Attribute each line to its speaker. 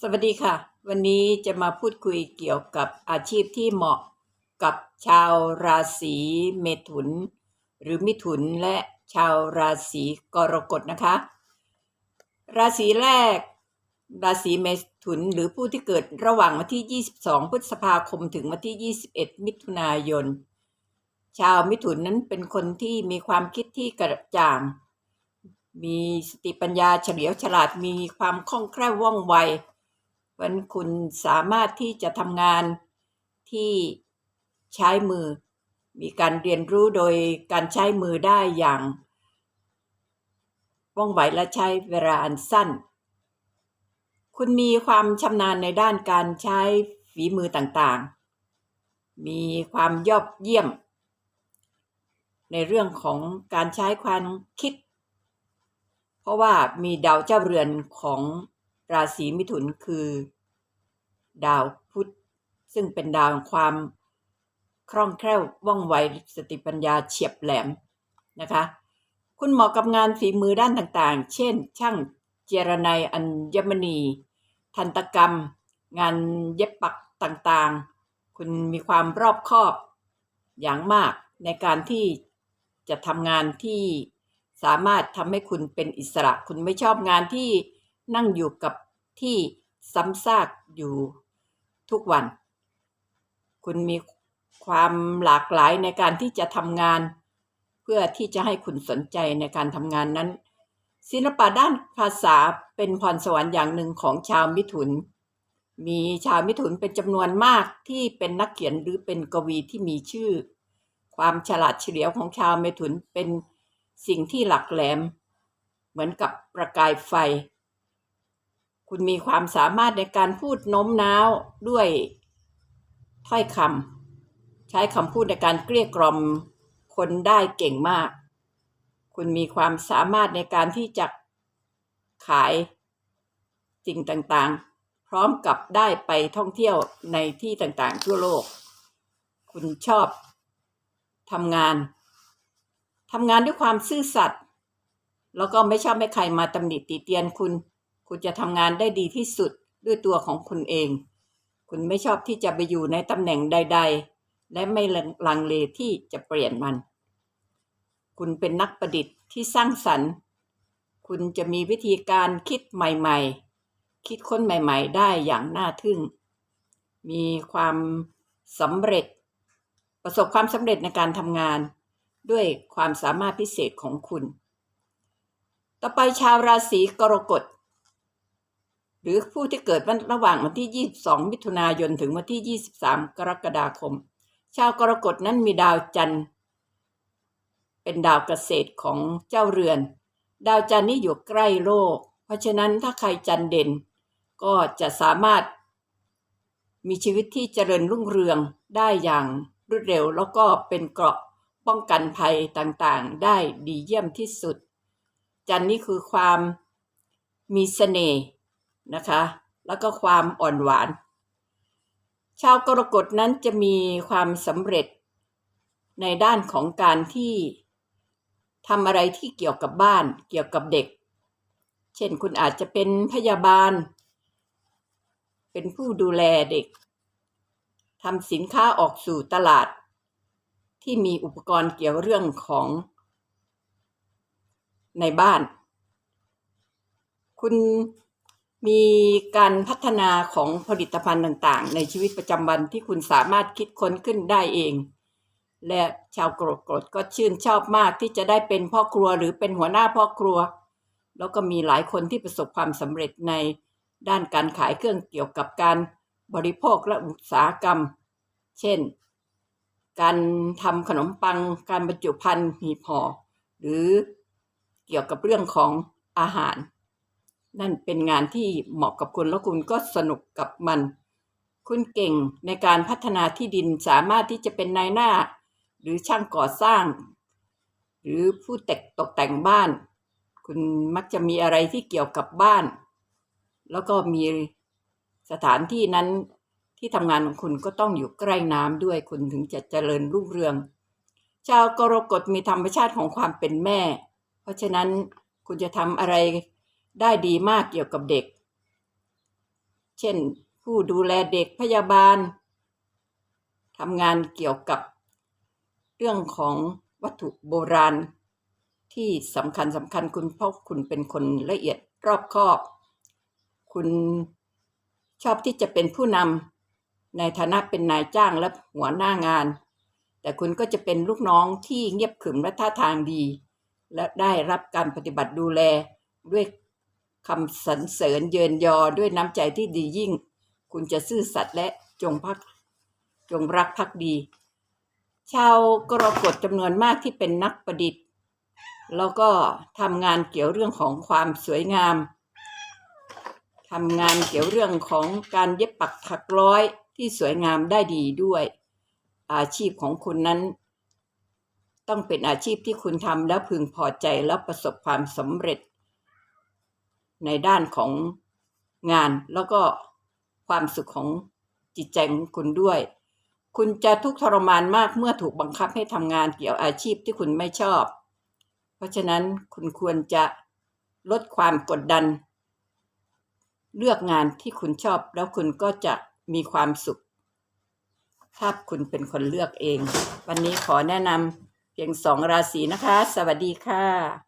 Speaker 1: สวัสดีค่ะ วันนี้จะมาพูดคุยเกี่ยวกับอาชีพที่เหมาะกับชาวราศีเมถุน หรือมิถุนและชาวราศีกรกฎนะคะ ราศีแรก ราศีเมถุนหรือผู้ที่เกิดระหว่างวันที่ 22 พฤษภาคมถึงวันที่ 21 มิถุนายน ชาวมิถุนนั้นเป็นคนที่มีความคิดที่กระจ่าง มีสติปัญญาเฉลียวฉลาดมีความคล่องแคล่วว่องไว วันคุณสามารถที่จะทำงานที่ใช้มือ มีการเรียนรู้โดยการใช้มือได้อย่างว่องไวและใช้เวลาอันสั้น คุณมีความชำนาญในด้านการใช้ฝีมือต่างๆ มีความยอดเยี่ยม ในเรื่องของการใช้ความคิด เพราะว่ามีดาวเจ้าเรือนของ ราศีมิถุนคือ ดาวพุธซึ่งเป็นดาวความคล่องแคล่วว่องไวสติปัญญาเฉียบแหลมนะคะ คุณเหมาะกับงานฝีมือด้านต่างๆ เช่น ช่างเจรไนยอัญมณี ทันตกรรม งานเย็บปักต่างๆ คุณมีความรอบคอบอย่างมากในการที่จะทำงานที่สามารถทำให้คุณเป็นอิสระ คุณไม่ชอบงานที่นั่งอยู่กับ ที่ซ้ำซากอยู่ทุกวัน คุณมีความหลากหลายในการที่จะทำงาน เพื่อที่จะให้คุณสนใจในการทำงานนั้น ศิลปะด้านภาษาเป็นพรสวรรค์อย่างหนึ่งของชาวมิถุน มีชาวมิถุนเป็นจำนวนมากที่เป็นนักเขียนหรือเป็นกวีที่มีชื่อ ความฉลาดเฉลียวของชาวมิถุนเป็นสิ่งที่หลักแหลม เหมือนกับประกายไฟ คุณมีความสามารถในการพูดโน้มน้าวด้วยถ้อยคำใช้คำพูดในการเกลี้ยกล่อมคนได้เก่งมาก คุณมีความสามารถในการที่จะขายสิ่งต่างๆ พร้อมกับได้ไปท่องเที่ยวในที่ต่างๆ ทั่วโลก คุณชอบทำงานทำงานด้วยความซื่อสัตย์แล้วก็ไม่ชอบให้ใครมาตำหนิติเตียนคุณ คุณจะทำงานได้ดีที่สุดด้วยตัวของคุณเอง คุณไม่ชอบที่จะไปอยู่ในตำแหน่งใด ๆ และไม่ลังเลที่จะเปลี่ยนมัน คุณเป็นนักประดิษฐ์ที่สร้างสรรค์ คุณจะมีวิธีการคิดใหม่ๆ คิดค้นใหม่ๆ ได้อย่างน่าทึ่ง มีความสำเร็จ ประสบความสำเร็จในการทำงาน ด้วยความสามารถพิเศษของคุณ ต่อไปชาวราศีกรกฎ หรือผู้ที่เกิดวันระหว่างวันที่ 22 มิถุนายนถึงวันที่ 23 กรกฎาคม ชาวกรกฎนั้นมีดาวจันทร์ เป็นดาวเกษตรของเจ้าเรือน ดาวจันทร์นี้อยู่ใกล้โลก เพราะฉะนั้นถ้าใครจันเด่น ก็จะสามารถมีชีวิตที่เจริญรุ่งเรืองได้อย่างรวดเร็ว แล้วก็เป็นเกราะป้องกันภัยต่างๆ ได้ดีเยี่ยมที่สุด จันนี่คือความมีเสน่ห์ นะคะ แล้วก็ความอ่อนหวาน ชาวกรกฎนั้นจะมีความสำเร็จในด้านของการที่ทำอะไรที่เกี่ยวกับบ้านเกี่ยวกับเด็ก เช่นคุณอาจจะเป็นพยาบาล เป็นผู้ดูแลเด็กทำสินค้าออกสู่ตลาด ที่มีอุปกรณ์เกี่ยวเรื่องของในบ้าน คุณ มีการพัฒนาของผลิตภัณฑ์ต่างๆ ในชีวิตประจำวันที่คุณสามารถคิดค้นขึ้นได้เอง และชาวกรกฎก็ชื่นชอบมากที่จะได้เป็นพ่อครัวหรือเป็นหัวหน้าพ่อครัว แล้วก็มีหลายคนที่ประสบความสำเร็จในด้านการขายเครื่องเกี่ยวกับการบริโภคและอุตสาหกรรม เช่น การทำขนมปัง การบรรจุภัณฑ์หีบห่อหรือเกี่ยวกับเรื่องของอาหาร นั่นเป็นงานที่เหมาะกับคุณแล้วคุณก็สนุกกับมัน คุณเก่งในการพัฒนาที่ดินสามารถที่จะเป็นนายหน้า หรือช่างก่อสร้าง หรือผู้แต่ตกแต่งบ้าน คุณมักจะมีอะไรที่เกี่ยวกับบ้าน แล้วก็มีสถานที่นั้นที่ทำงานของคุณก็ต้องอยู่ใกล้น้ำด้วยคุณถึงจะเจริญรุ่งเรือง ชาวกรกฎมีธรรมชาติของความเป็นแม่ เพราะฉะนั้นคุณจะทำอะไร ได้ดีมากเกี่ยวกับเด็ก เช่นผู้ดูแลเด็กพยาบาลทำงานเกี่ยวกับเรื่องของวัตถุโบราณ ที่สำคัญสำคัญคุณเพราะคุณเป็นคนละเอียดรอบคอบ คุณชอบที่จะเป็นผู้นำในฐานะเป็นนายจ้างและหัวหน้างาน แต่คุณก็จะเป็นลูกน้องที่เงียบขรึมและท่าทางดี และได้รับการปฏิบัติดูแลด้วย คำสรรเสริญเยินยอด้วยน้ำใจที่ดียิ่ง คุณจะซื่อสัตย์และจงพักจงรักภักดี ชาวกรกฎจำนวนมากที่เป็นนักประดิษฐ์ แล้วก็ทำงานเกี่ยวเรื่องของความสวยงามทำงานเกี่ยวเรื่องของการเย็บปักถักร้อยที่สวยงามได้ดีด้วย อาชีพของคุณนั้น ต้องเป็นอาชีพที่คุณทำแล้วพึงพอใจและประสบความสำเร็จ ในด้านของงานแล้วก็ความสุขของจิตใจของคุณด้วย คุณจะทุกข์ทรมานมากเมื่อถูกบังคับให้ทำงานเกี่ยวอาชีพที่คุณไม่ชอบ เพราะฉะนั้นคุณควรจะลดความกดดัน เลือกงานที่คุณชอบแล้วคุณก็จะมีความสุข ถ้าคุณเป็นคนเลือกเอง วันนี้ขอแนะนำเพียงสองราศีนะคะ สวัสดีค่ะ